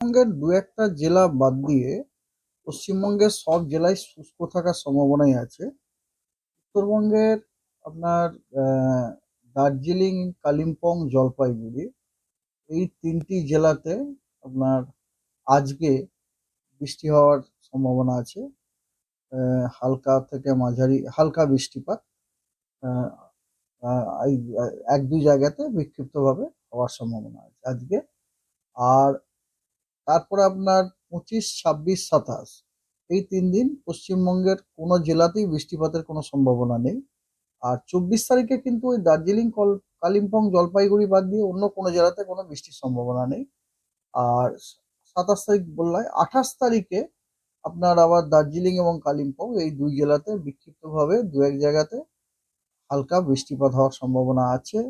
পশ্চিমবঙ্গের দু একটা জেলা বাদ দিয়ে পশ্চিমবঙ্গের সব জেলায় শুষ্ক থাকার সম্ভাবনাই আছে। উত্তরবঙ্গের আপনার দার্জিলিং, কালিম্পং, জলপাইগুড়ি এই তিনটি জেলাতে আপনার আজকে বৃষ্টি হওয়ার সম্ভাবনা আছে। হালকা থেকে মাঝারি, হালকা বৃষ্টিপাত এক দুই জায়গাতে বিক্ষিপ্তভাবে হওয়ার সম্ভাবনা আছে আজকে। আর তারপরে আপনার পঁচিশ, ছাব্বিশ, সাতাশ। এই তিন দিন পশ্চিমবঙ্গের কোনো জেলাতেই বৃষ্টিপাতের কোনো সম্ভাবনা নেই। আর চব্বিশ তারিখে কিন্তু ওই দার্জিলিং, কল, কালিম্পং, জলপাইগুড়ি বাদ দিয়ে অন্য কোনো জেলাতে কোনো বৃষ্টির সম্ভাবনা নেই। আর সাতাশ তারিখ বললাই আঠাশ তারিখে আপনার আবার দার্জিলিং এবং কালিম্পং এই দুই জেলাতে বিক্ষিপ্তভাবে দু এক জায়গাতে হালকা বৃষ্টিপাত হওয়ার সম্ভাবনা আছে।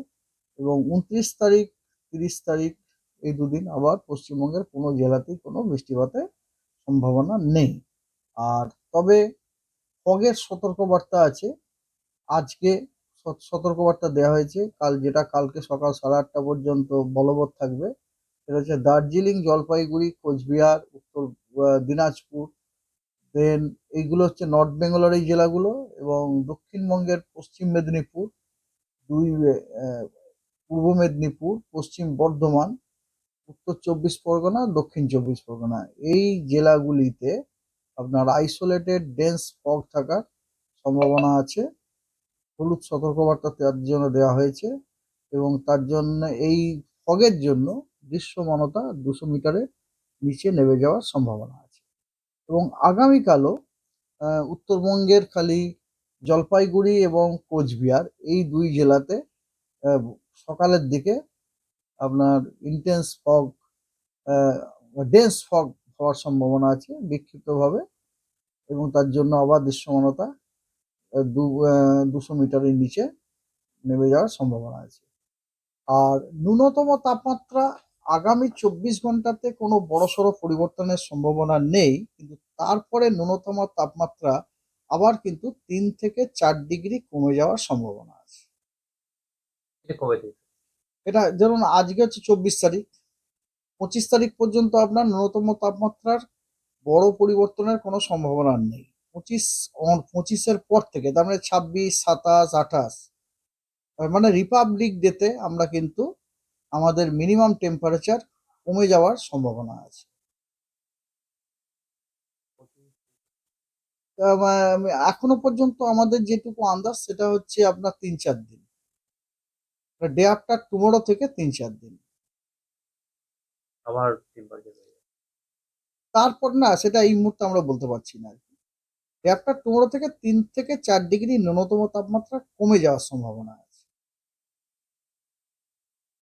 এবং উনত্রিশ তারিখ, তিরিশ তারিখ এই দুদিন আবার পশ্চিমবঙ্গের কোনো জেলাতেই কোনো বৃষ্টিপাতের সম্ভাবনা নেই। আর তবে ফগের সতর্কবার্তা আছে। আজকে সত- সতর্কবার্তা দেওয়া হয়েছে। কাল যেটা কালকে সকাল সাড়ে আটটা পর্যন্ত বলবৎ থাকবে, সেটা হচ্ছে দার্জিলিং, জলপাইগুড়ি, কোচবিহার, উত্তর দিনাজপুর দেন এইগুলো হচ্ছে নর্থ বেঙ্গলের এই জেলাগুলো এবং দক্ষিণবঙ্গের পশ্চিম মেদিনীপুর, দুই পূর্ব মেদিনীপুর, পশ্চিম বর্ধমান উত্তর চব্বিশ পরগনা, দক্ষিণ চব্বিশ পরগনা। এই জেলাগুলিতে আপনার আইসোলেটেড ডেন্স ফগ থাকার সম্ভাবনা আছে। হলুদ সতর্কবার্তা তার জন্য দেওয়া হয়েছে এবং তার জন্য এই ফগের জন্য দৃশ্যমানতা দুশো মিটারের নিচে নেমে যাওয়ার সম্ভাবনা আছে। এবং আগামীকালও উত্তরবঙ্গের খালি জলপাইগুড়ি এবং কোচবিহার এই দুই জেলাতে সকালের দিকে আপনার ইন্টেন্স ফগ ডেন্স ফগ হওয়ার সম্ভাবনা আছে বিক্ষিপ্তভাবে এবং তার জন্য আবার দৃশ্যমানতা দু দুশো মিটারের নিচে নেমে যাওয়ার সম্ভাবনা আছে। আর ন্যূনতম তাপমাত্রা আগামী চব্বিশ ঘন্টাতে কোনো বড়সড় পরিবর্তনের সম্ভাবনা নেই, কিন্তু তারপরে ন্যূনতম তাপমাত্রা আবার কিন্তু তিন থেকে চার ডিগ্রি কমে যাওয়ার সম্ভাবনা আছে। কবে থেকে এটা যেমন আজকে হচ্ছে চব্বিশ তারিখ। পঁচিশ তারিখ পর্যন্ত আপনার ন্যূনতম তাপমাত্রার বড় পরিবর্তনের কোনো সম্ভাবনা নেই। পঁচিশ পঁচিশের পর থেকে, তার মানে ছাব্বিশ, সাতাশ, আঠাশ মানে রিপাবলিক ডেতে আমরা কিন্তু আমাদের মিনিমাম টেম্পারেচার কমে যাওয়ার সম্ভাবনা আছে। এখনও পর্যন্ত আমাদের যেটুকু আন্দাজ, সেটা হচ্ছে আপনার তিন চার দিন। ডে আফটার টুমোরো থেকে তিন চার দিন। আবার তারপর না সেটা এই মুহূর্তে আমরা বলতে পারছি না ডে আফটার টুমোরো থেকে তিন থেকে চার ডিগ্রি ন্যূনতম তাপমাত্রা কমে যাওয়ার সম্ভাবনা আছে।